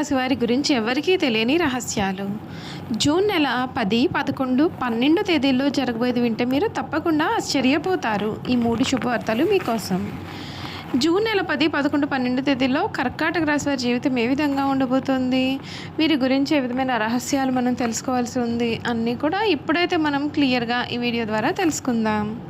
రాశి వారి గురించి ఎవరికీ తెలియని రహస్యాలు. జూన్ నెల పది పదకొండు పన్నెండు తేదీల్లో జరగబోయేది వింటే మీరు తప్పకుండా ఆశ్చర్యపోతారు. ఈ మూడు శుభవార్తలు మీకోసం. జూన్ నెల పది పదకొండు పన్నెండు తేదీల్లో కర్కాటక రాశి వారి జీవితం ఏ విధంగా ఉండబోతుంది? వీరి గురించి ఏ విధమైన రహస్యాలు మనం తెలుసుకోవాల్సి ఉంది? అన్నీ కూడా ఇప్పుడైతే మనం క్లియర్గా ఈ వీడియో ద్వారా తెలుసుకుందాం.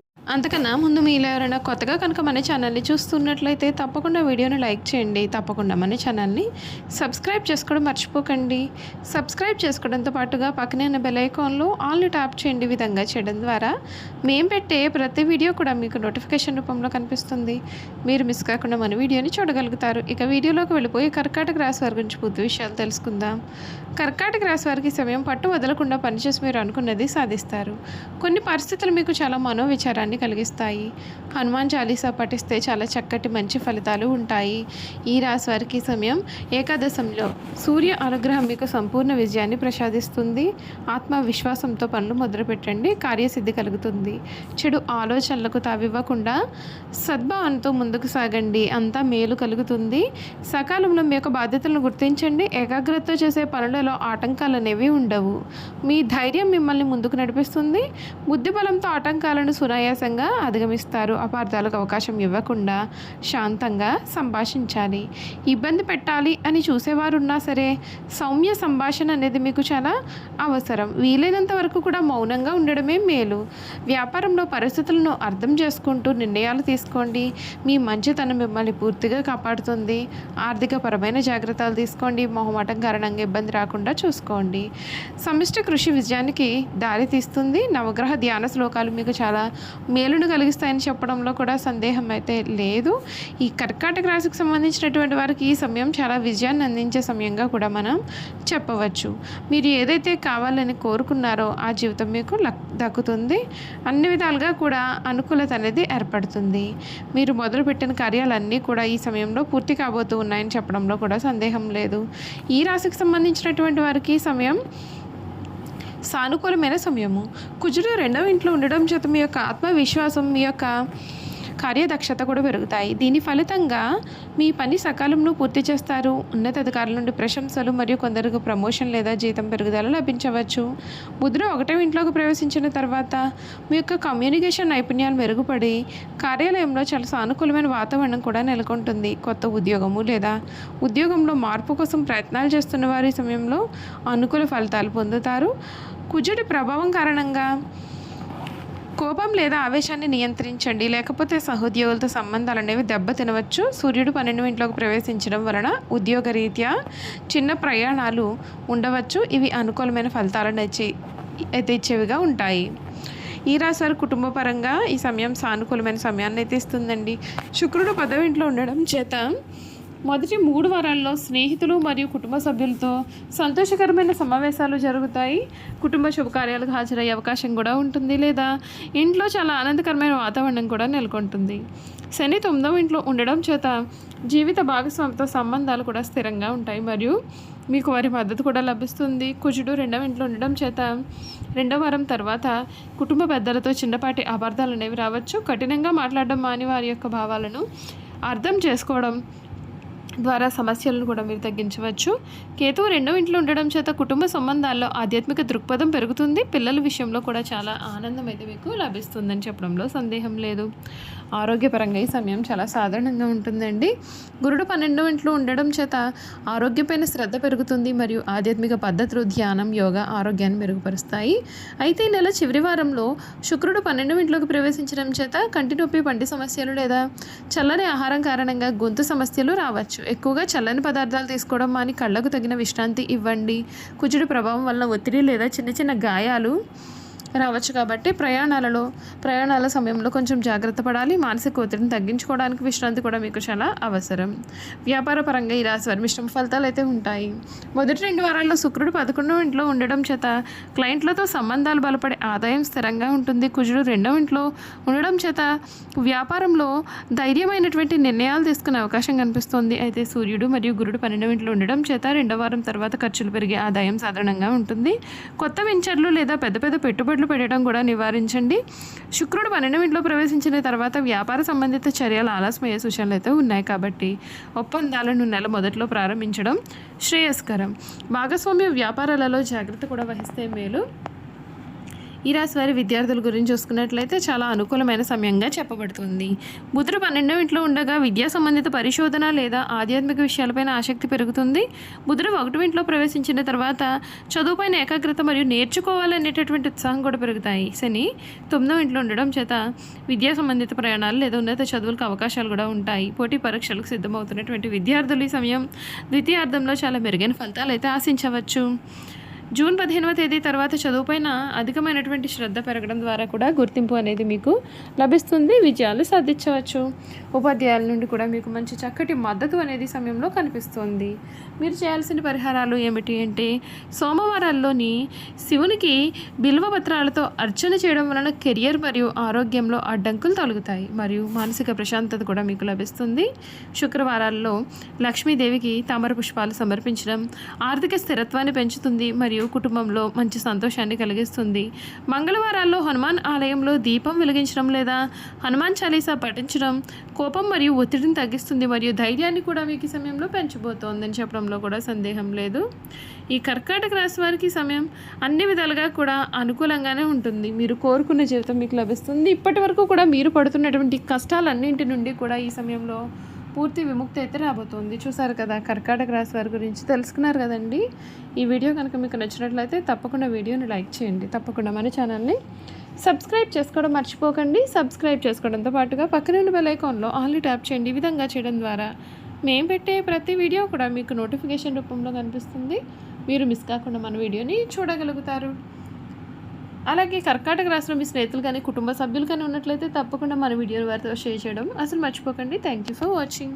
అంతకన్నా ముందు మీలో ఎవరైనా కొత్తగా కనుక మన ఛానల్ని చూస్తున్నట్లయితే తప్పకుండా వీడియోని లైక్ చేయండి. తప్పకుండా మన ఛానల్ని సబ్స్క్రైబ్ చేసుకోవడం మర్చిపోకండి. సబ్స్క్రైబ్ చేసుకోవడంతో పాటుగా పక్కనే ఉన్న బెల్ ఐకాన్లో ఆల్ని ట్యాప్ చేయండి విధంగా చేయడం ద్వారా మేము పెట్టే ప్రతి వీడియో కూడా మీకు నోటిఫికేషన్ రూపంలో కనిపిస్తుంది. మీరు మిస్ కాకుండా మన వీడియోని చూడగలుగుతారు. ఇక వీడియోలోకి వెళ్ళిపోయి కర్కాటక రాశి వారి గురించి పూర్తి విషయాలు తెలుసుకుందాం. కర్కాటక రాశి వారికి సమయం పట్టు వదలకుండా పనిచేసి మీరు అనుకున్నది సాధిస్తారు. కొన్ని పరిస్థితులు మీకు చాలా మనోవిచారాన్ని కలిగిస్తాయి. హనుమాన్ చాలీసా పఠిస్తే చాలా చక్కటి మంచి ఫలితాలు ఉంటాయి. ఈ రాశి వారికి సమయం ఏకాదశంలో సూర్య అనుగ్రహం మీకు సంపూర్ణ విజయాన్ని ప్రసాదిస్తుంది. ఆత్మవిశ్వాసంతో పనులు మొదలుపెట్టండి. కార్యసిద్ధి కలుగుతుంది. చెడు ఆలోచనలకు తావివ్వకుండా సద్భావనతో ముందుకు సాగండి. అంతా మేలు కలుగుతుంది. సకాలంలో మీ యొక్క బాధ్యతలను గుర్తించండి. ఏకాగ్రతతో చేసే పనులలో ఆటంకాలు అనేవి ఉండవు. మీ ధైర్యం మిమ్మల్ని ముందుకు నడిపిస్తుంది. బుద్ధి బలంతో ఆటంకాలను సునాయాసంగా అధిగమిస్తారు. అపార్థాలకు అవకాశం ఇవ్వకుండా శాంతంగా సంభాషించాలి. ఇబ్బంది పెట్టాలి అని చూసేవారు ఉన్నా సరే సౌమ్య సంభాషణ అనేది మీకు చాలా అవసరం. వీలైనంత వరకు కూడా మౌనంగా ఉండడమే మేలు. వ్యాపారంలో పరిస్థితులను అర్థం చేసుకుంటూ నిర్ణయాలు తీసుకోండి. మీ మంచితనం మిమ్మల్ని పూర్తిగా కాపాడుతుంది. ఆర్థిక పరమైన జాగ్రత్తలు తీసుకోండి. మొహమాటం కారణంగా ఇబ్బంది రాకుండా చూసుకోండి. సమిష్టి కృషి విజయానికి దారి తీస్తుంది. నవగ్రహ ధ్యాన శ్లోకాలు మీకు చాలా మేలును కలిగిస్తాయని చెప్పడంలో కూడా సందేహం అయితే లేదు. ఈ కర్కాటక రాశికి సంబంధించినటువంటి వారికి ఈ సమయం చాలా విజయాన్ని అందించే సమయంగా కూడా మనం చెప్పవచ్చు. మీరు ఏదైతే కావాలని కోరుకున్నారో ఆ జీవితం మీకు లక్ దక్కుతుంది. అన్ని విధాలుగా కూడా అనుకూలత అనేది ఏర్పడుతుంది. మీరు మొదలుపెట్టిన కార్యాలన్నీ కూడా ఈ సమయంలో పూర్తి కాబోతూ ఉన్నాయని చెప్పడంలో కూడా సందేహం లేదు. ఈ రాశికి సంబంధించినటువంటి వారికి సమయం సానుకూలమైన సమయము. కుజుడు రెండవ ఇంట్లో ఉండడం చేత మీ యొక్క ఆత్మవిశ్వాసం మీ యొక్క కార్యదక్షత కూడా పెరుగుతాయి. దీని ఫలితంగా మీ పని సకాలంలో పూర్తి చేస్తారు. ఉన్నతాధికారుల నుండి ప్రశంసలు మరియు కొందరికి ప్రమోషన్ లేదా జీతం పెరుగుదల లభించవచ్చు. బుధుడు ఒకటో ఇంట్లోకి ప్రవేశించిన తర్వాత మీ యొక్క కమ్యూనికేషన్ నైపుణ్యాలు మెరుగుపడి కార్యాలయంలో చాలా సానుకూలమైన వాతావరణం కూడా నెలకొంటుంది. కొత్త ఉద్యోగము లేదా ఉద్యోగంలో మార్పు కోసం ప్రయత్నాలు చేస్తున్న వారి సమయంలో అనుకూల ఫలితాలు పొందుతారు. కుజుడి ప్రభావం కారణంగా కోపం లేదా ఆవేశాన్ని నియంత్రించండి. లేకపోతే సహోద్యోగులతో సంబంధాలు అనేవి దెబ్బతినవచ్చు సూర్యుడు పన్నెండు ఇంట్లోకి ప్రవేశించడం వలన ఉద్యోగ రీత్యా చిన్న ప్రయాణాలు ఉండవచ్చు. ఇవి అనుకూలమైన ఫలితాలను అయితే ఇచ్చేవిగా ఉంటాయి. ఈ రాశారు కుటుంబపరంగా ఈ సమయం సానుకూలమైన సమయాన్ని అయితే ఇస్తుందండి. శుక్రుడు పదవి ఇంట్లో ఉండడం చేత మొదటి మూడు వారాల్లో స్నేహితులు మరియు కుటుంబ సభ్యులతో సంతోషకరమైన సమావేశాలు జరుగుతాయి. కుటుంబ శుభకార్యాలకు హాజరయ్యే అవకాశం కూడా ఉంటుంది లేదా ఇంట్లో చాలా ఆనందకరమైన వాతావరణం కూడా నెలకొంటుంది. శని తొమ్మిదవ ఇంట్లో ఉండడం చేత జీవిత భాగస్వామితో సంబంధాలు కూడా స్థిరంగా ఉంటాయి మరియు మీకు వారి మద్దతు కూడా లభిస్తుంది. కుజుడు రెండవ ఇంట్లో ఉండడం చేత రెండవ వారం తర్వాత కుటుంబ పెద్దలతో చిన్నపాటి అపార్థాలు అనేవి రావచ్చు. కఠినంగా మాట్లాడడం మాని వారి యొక్క భావాలను అర్థం చేసుకోవడం ద్వారా సమస్యలను కూడా మీరు తగ్గించవచ్చు. కేతువు రెండో ఇంట్లో ఉండడం చేత కుటుంబ సంబంధాల్లో ఆధ్యాత్మిక దృక్పథం పెరుగుతుంది. పిల్లల విషయంలో కూడా చాలా ఆనందం అయితే మీకు లభిస్తుందని చెప్పడంలో సందేహం లేదు. ఆరోగ్యపరంగా ఈ సమయం చాలా సాధారణంగా ఉంటుందండి. గురుడు పన్నెండో ఇంట్లో ఉండడం చేత ఆరోగ్యపైన శ్రద్ధ పెరుగుతుంది మరియు ఆధ్యాత్మిక పద్ధతులు ధ్యానం యోగా ఆరోగ్యాన్ని మెరుగుపరుస్తాయి. అయితే ఈ నెల చివరి వారంలో శుక్రుడు పన్నెండో ఇంట్లోకి ప్రవేశించడం చేత కంటి నొప్పి పంటి సమస్యలు లేదా చల్లని ఆహారం కారణంగా గొంతు సమస్యలు రావచ్చు. ఎక్కువగా చల్లని పదార్థాలు తీసుకోవడం మాని కళ్ళకు తగిన విశ్రాంతి ఇవ్వండి. కుజుడి ప్రభావం వల్ల ఒత్తిడి లేదా చిన్న చిన్న గాయాలు రావచ్చు కాబట్టి ప్రయాణాలలో ప్రయాణాల సమయంలో కొంచెం జాగ్రత్త పడాలి. మానసిక ఒత్తిడిని తగ్గించుకోవడానికి విశ్రాంతి కూడా మీకు చాలా అవసరం. వ్యాపార పరంగా ఈ రాశి వారి మిశ్రమ ఫలితాలు అయితే ఉంటాయి. మొదటి రెండు వారాల్లో శుక్రుడు పదకొండవ ఇంట్లో ఉండడం చేత క్లయింట్లతో సంబంధాలు బలపడే ఆదాయం స్థిరంగా ఉంటుంది. కుజుడు రెండవ ఇంట్లో ఉండడం చేత వ్యాపారంలో ధైర్యమైనటువంటి నిర్ణయాలు తీసుకునే అవకాశం కనిపిస్తుంది. అయితే సూర్యుడు మరియు గురుడు పన్నెండవ ఇంట్లో ఉండడం చేత రెండవ వారం తర్వాత ఖర్చులు పెరిగే ఆదాయం సాధారణంగా ఉంటుంది. కొత్త వెంచర్లు లేదా పెద్ద పెద్ద పెట్టుబడులు పెట్టడం కూడా నివారించండి. శుక్రుడు పన్నెండు ఇంట్లో ప్రవేశించిన తర్వాత వ్యాపార సంబంధిత చర్యలు ఆలస్యమయ్యే సూచనలు అయితే ఉన్నాయి కాబట్టి ఒప్పందాలను నెల మొదట్లో ప్రారంభించడం శ్రేయస్కరం. భాగస్వామ్య వ్యాపారాలలో జాగ్రత్త కూడా వహిస్తే మేలు. ఈ రాశి వారి విద్యార్థుల గురించి చూసుకున్నట్లయితే చాలా అనుకూలమైన సమయంగా చెప్పబడుతుంది. బుధుడు పన్నెండవ ఇంట్లో ఉండగా విద్యా సంబంధిత పరిశోధన లేదా ఆధ్యాత్మిక విషయాలపైన ఆసక్తి పెరుగుతుంది. బుధుడు ఒకటి ఇంట్లో ప్రవేశించిన తర్వాత చదువుపైన ఏకాగ్రత మరియు నేర్చుకోవాలనేటటువంటి ఉత్సాహం కూడా పెరుగుతాయి. శని తొమ్మిదవ ఇంట్లో ఉండడం చేత విద్యా సంబంధిత ప్రయాణాలు లేదా ఉన్నత చదువులకు అవకాశాలు కూడా ఉంటాయి. పోటీ పరీక్షలకు సిద్ధమవుతున్నటువంటి విద్యార్థులు ఈ సమయం ద్వితీయార్థంలో చాలా మెరుగైన ఫలితాలు అయితే ఆశించవచ్చు. జూన్ పదిహేనవ తేదీ తర్వాత చదువుపైన అధికమైనటువంటి శ్రద్ధ పెరగడం ద్వారా కూడా గుర్తింపు అనేది మీకు లభిస్తుంది విజయాలు సాధించవచ్చు. ఉపాధ్యాయుల నుండి కూడా మీకు మంచి చక్కటి మద్దతు అనేది సమయంలో కనిపిస్తుంది. మీరు చేయాల్సిన పరిహారాలు ఏమిటి అంటే సోమవారాల్లోని శివునికి బిల్వ పత్రాలతో అర్చన చేయడం వలన కెరియర్ మరియు ఆరోగ్యంలో అడ్డంకులు తొలగుతాయి మరియు మానసిక ప్రశాంతత కూడా మీకు లభిస్తుంది. శుక్రవారాల్లో లక్ష్మీదేవికి తామర పుష్పాలు సమర్పించడం ఆర్థిక స్థిరత్వాన్ని పెంచుతుంది మరియు కుటుంబంలో మంచి సంతోషాన్ని కలిగిస్తుంది. మంగళవారాల్లో హనుమాన్ ఆలయంలో దీపం వెలిగించడం లేదా హనుమాన్ చాలీసా పఠించడం కోపం మరియు ఒత్తిడిని తగ్గిస్తుంది మరియు ధైర్యాన్ని కూడా మీకు ఈ సమయంలో పెంచబోతోందని చెప్పడంలో కూడా సందేహం లేదు. ఈ కర్కాటక రాశి వారికి సమయం అన్ని విధాలుగా కూడా అనుకూలంగానే ఉంటుంది. మీరు కోరుకున్న జీవితం మీకు లభిస్తుంది. ఇప్పటి వరకు కూడా మీరు పడుతున్నటువంటి కష్టాలన్నింటి నుండి కూడా ఈ సమయంలో పూర్తి విముక్తి అయితే రాబోతోంది. చూసారు కదా కర్కాటక రాశి వారి గురించి తెలుసుకున్నారు కదండి? ఈ వీడియో కనుక మీకు నచ్చినట్లయితే తప్పకుండా వీడియోని లైక్ చేయండి. తప్పకుండా మన ఛానల్ని సబ్స్క్రైబ్ చేసుకోవడం మర్చిపోకండి. సబ్స్క్రైబ్ చేసుకోవడంతో పాటుగా పక్కన ఉన్న బెల్ ఐకాన్లో ఆన్లీ ట్యాప్ చేయండి. ఈ విధంగా చేయడం ద్వారా మేము పెట్టే ప్రతి వీడియో కూడా మీకు నోటిఫికేషన్ రూపంలో కనిపిస్తుంది. మీరు మిస్ కాకుండా మన వీడియోని చూడగలుగుతారు. అలాగే కర్కాటక రాష్ట్రం మీ స్నేహితులు కానీ కుటుంబ సభ్యులు కానీ ఉన్నట్లయితే తప్పకుండా మన వీడియోని వారితో షేర్ చేయడం అసలు మర్చిపోకండి. Thank you for watching